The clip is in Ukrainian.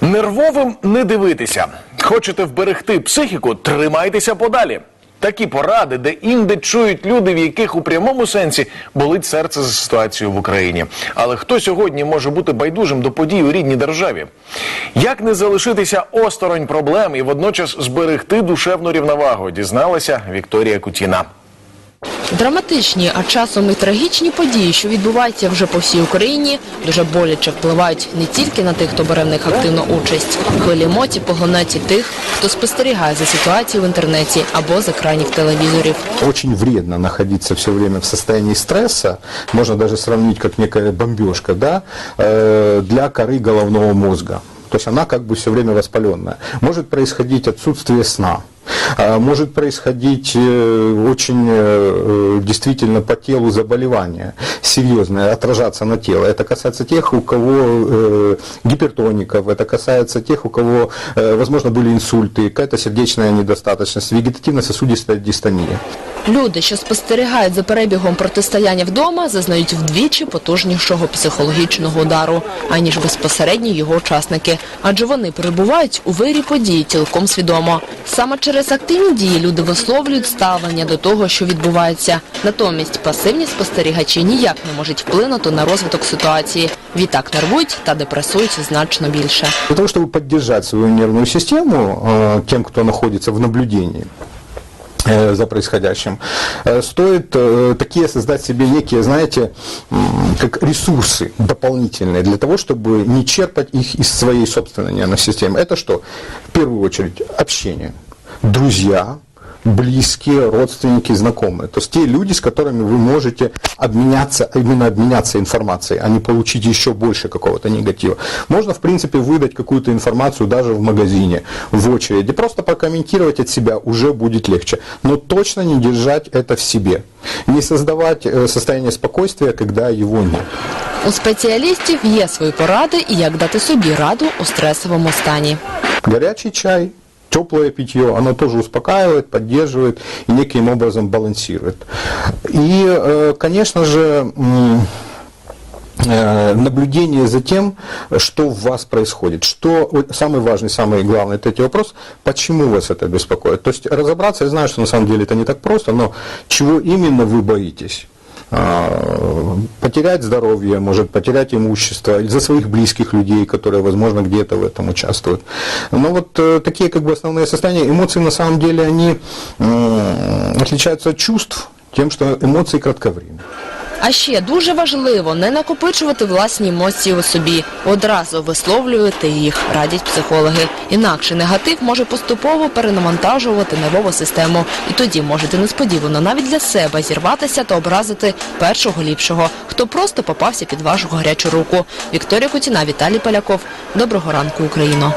Нервовим не дивитися. Хочете вберегти психіку, тримайтеся подалі. Такі поради, де інде чують люди, в яких у прямому сенсі болить серце за ситуацію в Україні. Але хто сьогодні може бути байдужим до подій у рідній державі? Як не залишитися осторонь проблем і водночас зберегти душевну рівновагу? Дізналася Вікторія Кутіна. Драматичні, а часом і трагічні події, що відбуваються вже по всій Україні, дуже боляче впливають не тільки на тих, хто бере в них активну участь. Хвилі емоцій поглинають і тих, хто спостерігає за ситуацією в інтернеті або з екранів телевізорів. Очень вредно находиться все время в состоянии стресса, можно даже сравнить как некая бомбежка, да, э, для коры головного мозга. То есть она как бы все время воспаленная. Может происходить отсутствие сна. А, Может происходить э, очень э, действительно по телу заболевание серьезное, отражаться на тело. Это касается тех, у кого э, гипертоников, это касается тех, у кого, э, возможно, были инсульты, какая-то сердечная недостаточность, вегетативно-сосудистая дистония. Люди, що спостерігають за перебігом протистояння вдома, зазнають вдвічі потужнішого психологічного удару, аніж безпосередні його учасники. Адже вони перебувають у вирі подій цілком свідомо. Саме через активні дії люди висловлюють ставлення до того, що відбувається. Натомість пасивні спостерігачі ніяк не можуть вплинути на розвиток ситуації. Відтак нервують та депресують значно більше. Для того, чтобы поддержать свою нервную систему э, тем, кто находится в наблюдении, э, за происходящим, э, стоит э, такие создать себе некие, знаете, как ресурсы дополнительные для того, чтобы не черпать их из своей собственной нервной системы. Это что? В первую очередь общение, друзья, близкие, родственники, знакомые. То есть те люди, с которыми вы можете обменяться, именно обменяться информацией, а не получить еще больше какого-то негатива. Можно, в принципе, выдать какую-то информацию даже в магазине, в очереди. Просто прокомментировать от себя уже будет легче. Но точно не держать это в себе. Не создавать э, состояние спокойствия, когда его нет. У спеціалістів є свої поради і як дати собі раду у стресовому стані. Горячий чай, Теплое питье, оно тоже успокаивает, поддерживает и неким образом балансирует. И, э, конечно же, э, наблюдение за тем, что в вас происходит. Что самый важный, самый главный третий вопрос, почему вас это беспокоит. То есть разобраться, я знаю, что на самом деле это не так просто, но чего именно вы боитесь? А, потерять здоровье, может потерять имущество, или за своих близких людей, которые, возможно, где-то в этом участвуют. Но вот э, такие как бы основные состояния, эмоции на самом деле, они отличаются от чувств тем, что эмоции кратковременны. А ще дуже важливо не накопичувати власні емоції у собі, одразу висловлювати їх, радять психологи. Інакше негатив може поступово перенавантажувати нервову систему, і тоді можете несподівано навіть для себе зірватися та образити першого ліпшого, хто просто попався під вашу гарячу руку. Вікторія Кутіна, Віталій Поляков. Доброго ранку, Україно.